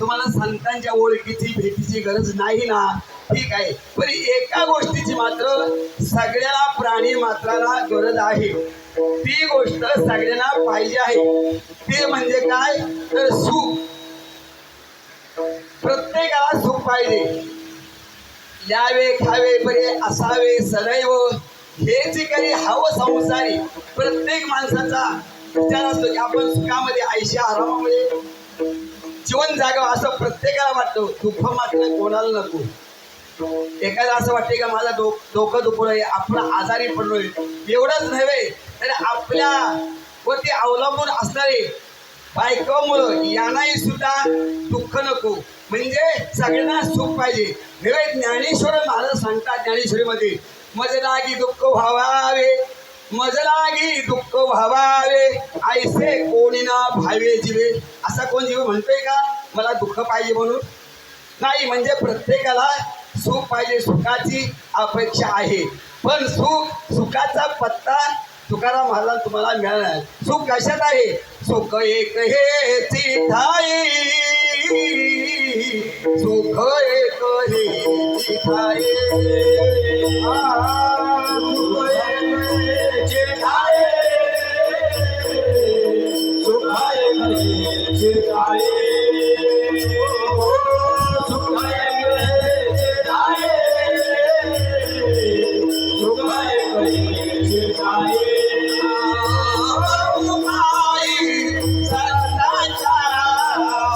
तुम्हाला संतांच्या ओळखीची भेटीची गरज नाही ना? ठीक आहे. पण एका गोष्टीची मात्र सगळ्या प्राणी मात्राला गरज आहे. ती गोष्ट सगळ्यांना पाहिजे आहे. ते म्हणजे काय? तर सुख. प्रत्येकाला सुख पाहिजे. यावे खावे बरे असावे सदैव. हे जे काही हवं संसारी. प्रत्येक माणसाचा विचार असतो की आपण सुखामध्ये आयुष्य आरामामध्ये जीवन जागावं असं प्रत्येकाला वाटतं. दुःख मात्र कोणाला नको. एखादा असं वाटते का माझं डो डोकं दुखलोय आपण आजारी पडलोय एवढंच नव्हे तर आपल्या वरती अवलंबून असणारे बायकोमुळं यांनाही सुद्धा दुःख नको. म्हणजे सगळ्यांना सुख पाहिजे. नव्हे ज्ञानेश्वर महाराज सांगतात ज्ञानेश्वरीमध्ये मज लागी दुःख व्हावावे. मज लागी दुःख व्हावावे ऐसे कोणी ना भावे जीवे. असा कोण जीव म्हणतोय का? मला दुःख पाहिजे म्हणून. नाही म्हणजे प्रत्येकाला सुख पाहिजे सुखाची अपेक्षा आहे. पण सुख सुखाचा पत्ता तुकाराम महाराज तुम्हाला मिळाला सुख कशात आहे? सुख एक हे सुख एक हे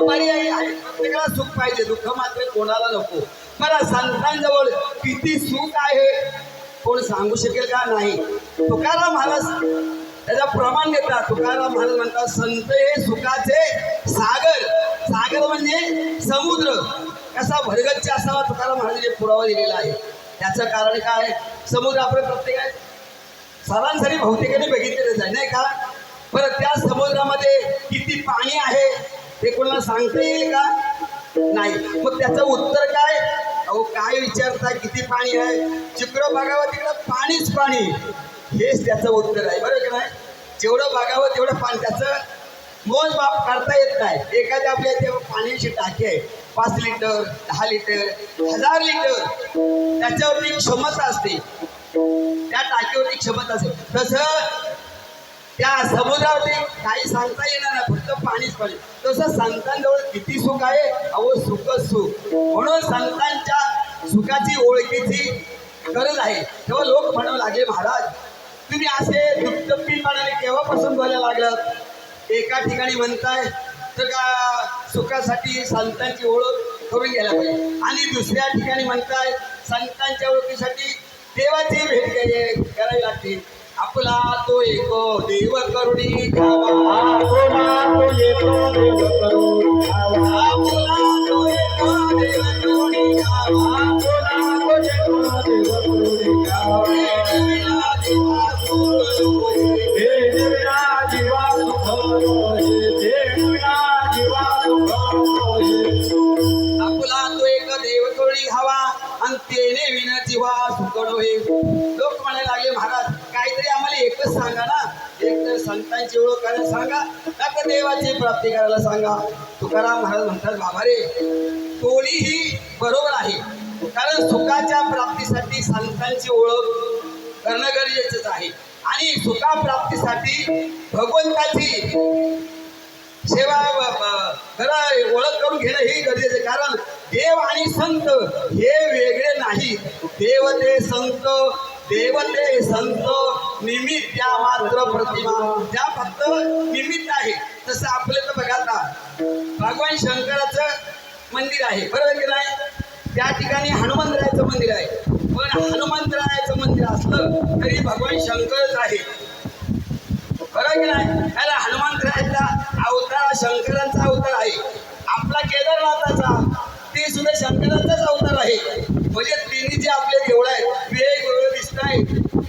पर्यायी आहे प्रत्येकाला सुख पाहिजे दुःख मात्र कोणाला नको. मला संतांजवळ किती सुख आहे? कोण सांगू शकेल का? नाही. तुकाराम महाराज त्याचा प्रमाण देतात तुकाराम महाराज म्हणतात संत हे सुखाचे सागर. सागर म्हणजे समुद्र. कसा भरगच्च असावा तुकाराम महाराजांनी पुरावा दिलेला आहे. त्याचं कारण काय? समुद्र आपण प्रत्येक सरासरी भौतिकाने बघितलेलंच आहे नाही का? बरं त्या समुद्रामध्ये किती पाणी आहे? ते कोणाला सांगता येईल का? नाही. मग त्याचं उत्तर काय? अहो काय विचारता किती पाणी आहे? जिकडं बघावं तिकडं पाणीच पाणी. हेच त्याचं उत्तर आहे. बरोबर का नाही? जेवढं बघावं तेवढं पाणी. त्याचं मोजमाप करता येत नाही. एखाद्या आपल्या इथे पाण्याची टाकी आहे. पाच लिटर दहा लिटर हजार लिटर. त्याच्यावरती क्षमता असते. त्या टाकीवरती क्षमता असते. तसं त्या समुद्रावरती काही सांगता येणार नाही फक्त पाणीच पाणी तसं संतांजवळ किती सुख आहे अहो सुखच सुख. म्हणून संतांच्या सुखाची ओळखीची गरज आहे. तेव्हा लोक म्हणू लागले महाराज तुम्ही असे दुप्पीपणाने केव्हापासून बोलायला लागलात? एका ठिकाणी म्हणताय तर का सुखासाठी संतांची ओळख करून घ्यायला पाहिजे? आणि दुसऱ्या ठिकाणी म्हणताय संतांच्या ओळखीसाठी देवाची भेट करावी लागते. आपला तो एक देव करुणी घ्यावा आपला तो एक देव करुणी घ्यावा संतांची ओळख करायला सांगा. नका देवाची प्राप्ती करायला सांगा. तुकाराम महाराज म्हणतात बाबा रे तोडी ही बरोबर आहे. कारण सुखाच्या प्राप्तीसाठी संतांची ओळख करणं गरजेचंच आहे. आणि सुखाप्राप्तीसाठी भगवंताची सेवा ओळख करून घेणं हे गरजेचं आहे. कारण देव आणि संत हे वेगळे नाही देव ते संत देवते संत निमित्त त्या मात्र प्रतिमा. त्या फक्त निमित्त आहे. तसं आपलं तर बघा आता भगवान शंकराचं मंदिर आहे. बरोबर की नाही? त्या ठिकाणी हनुमंतरायाचं मंदिर आहे. पण हनुमंतरायाचं मंदिर असलं तरी भगवान शंकरच आहे. बरोबर की नाही? त्याला हनुमंतरायाचा अवतार शंकरांचा अवतार आहे. आपला केदारनाथाचा ते सुद्धा शंकराचाच अवतार आहे. म्हणजे तिन्ही जे आपले देवळ आहेत वेग आहे.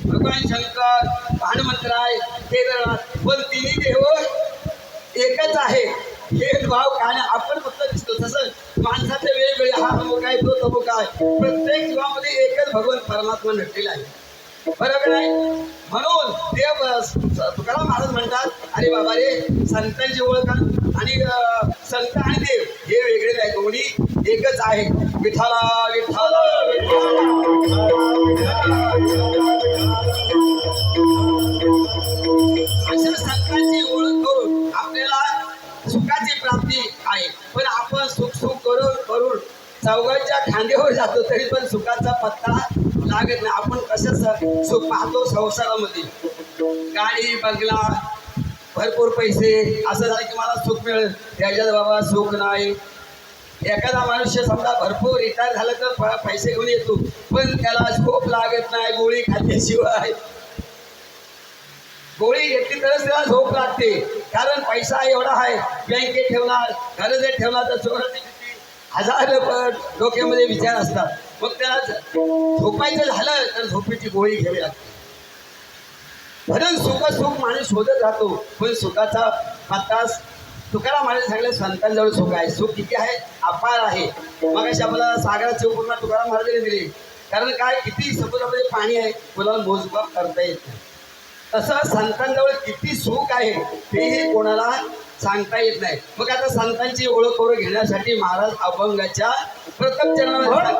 भगवान शंकर हनुमंतराय केदारनाथ पण तिन्ही देव एकच आहे. हे भाव काय नाही. आपण फक्त दिसतो. तसं माणसाचे वेगवेगळे हा अमुक आहे तो तमुक आहे प्रत्येक जीवामध्ये एकच भगवान परमात्मा नटलेला आहे. बरोबर आहे? म्हणून देव तुकाराम महाराज म्हणतात अरे बाबा रे संतांची ओळख आणि संत आणि देव हे वेगळे नाही. दोन्ही एकच आहे. विठाला विठाला अशा चौघांच्या खांद्यावर जातो तरी पण सुखाचा पत्ता लागत नाही. आपण कसं सुख पाहतो संसारामध्ये? गाडी बंगला भरपूर पैसे असं झालं की मला सुख मिळेल. त्याच्यात बाबा सुख नाही. एखादा मनुष्य समजा भरपूर रिटायर झालं तर प- पैसे घेऊन येतो पण त्याला झोप लागत नाही गोळी खाल्ल्याशिवाय. गोळी घेतली तरच त्याला झोप लागते. कारण पैसा एवढा आहे. बँकेत ठेवणार घर जर ठेवला तर चोराची हजार डोक्यामध्ये विचार असतात. मग त्याला झोपायचं झालं तर झोपेची गोळी घ्यावी लागते. म्हणून सुख सुख माणूस शोधत राहतो. पण सुखाचा पत्ता तुकाराम महाराज सांगले संतांजवळ सुख आहे. सुख किती आहे? अपार आहे. मग अशी आपल्याला सागराची उपमा तुकाराम महाराजांनी दिली. कारण काय? किती समुद्रामध्ये पाणी आहे कोणाला मोजमाप करता येत नाही. तसं संतांजवळ किती सुख आहे तेही कोणाला सांगता येत नाही. मग आता संतांची ओळख करून घेण्यासाठी महाराज अभंगाच्या प्रथम चरणामध्ये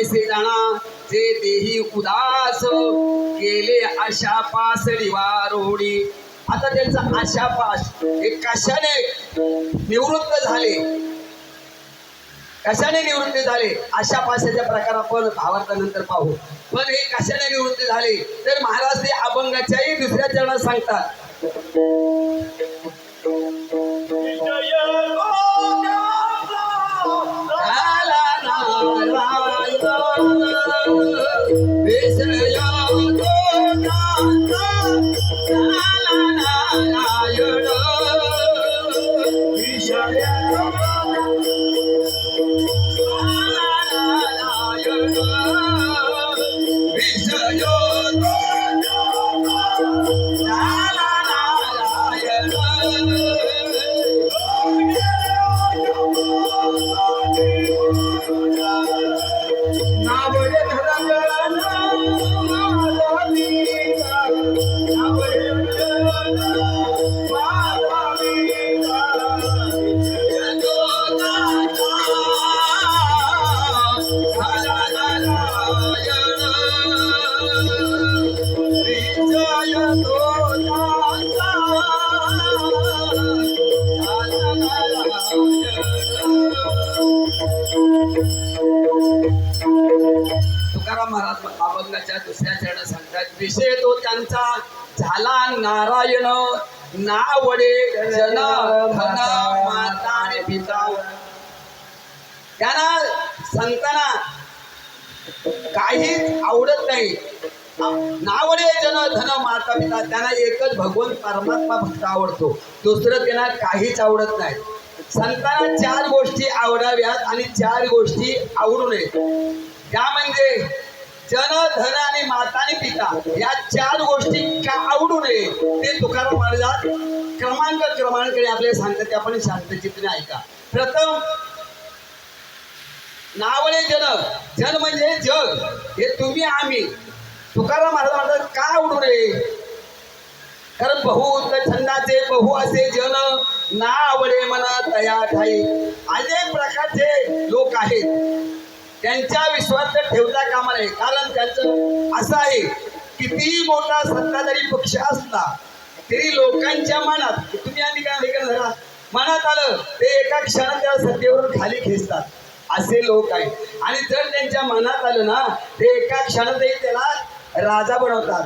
ऐसे जाणा जे देही उदास गेले आशा पास वारोडी आता त्यांचा आशा पास हे कशाने निवृत्त झाले? कशाने निवृत्ती झाले? अशा पाशाच्या प्रकार आपण भावार्थानंतर पाहू. पण हे कशाने निवृत्ती झाले? तर महाराज ते अभंगाच्याही दुसऱ्या चरणात सांगतात. नारायण विषया तुकाराम महाराज अभंगाच्या दुसऱ्या चरणात सांगतात विषय तो त्यांचा. झाला नारायण नावडे जन माता आणि पिता. त्यांना संतांना काहीच आवडत नाही. नावडे जन धन माता पिता त्यांना एकच भगवान परमात्मा फक्त आवडतो. दुसरं त्यांना काहीच आवडत नाही. संतांना चार गोष्टी आवडाव्यात आणि चार गोष्टी आवडू नयेत. त्या म्हणजे जन धन आणि माता आणि पिता या चार गोष्टी का आवडू नये ते तुकाराम महाराजात क्रमांक क्रमांकडे आपल्याला सांगतात ते आपण शांतचित्रे ऐका. प्रथम नावळे जन. जन म्हणजे जग. हे तुम्ही आम्ही. तुकाराम महाराज म्हणतात का आवडू नये? कारण बहु छंदाचे बहु असे जन. ना आवडे मना तया ठाई अनेक प्रकारचे लोक आहेत. त्यांच्या विश्वास ठेवता कामा नये. कारण त्यांचं असं आहे कितीही मोठा सत्ताधारी पक्ष असला तरी लोकांच्या मनात तुम्ही आम्ही काय वेगळं करणार मनात आलं ते एका क्षणात त्या सत्तेवरून खाली खेचतात. असे लोक आहेत. आणि जर त्यांच्या मनात आलं ना ते एका क्षणातही त्याला राजा बनवतात.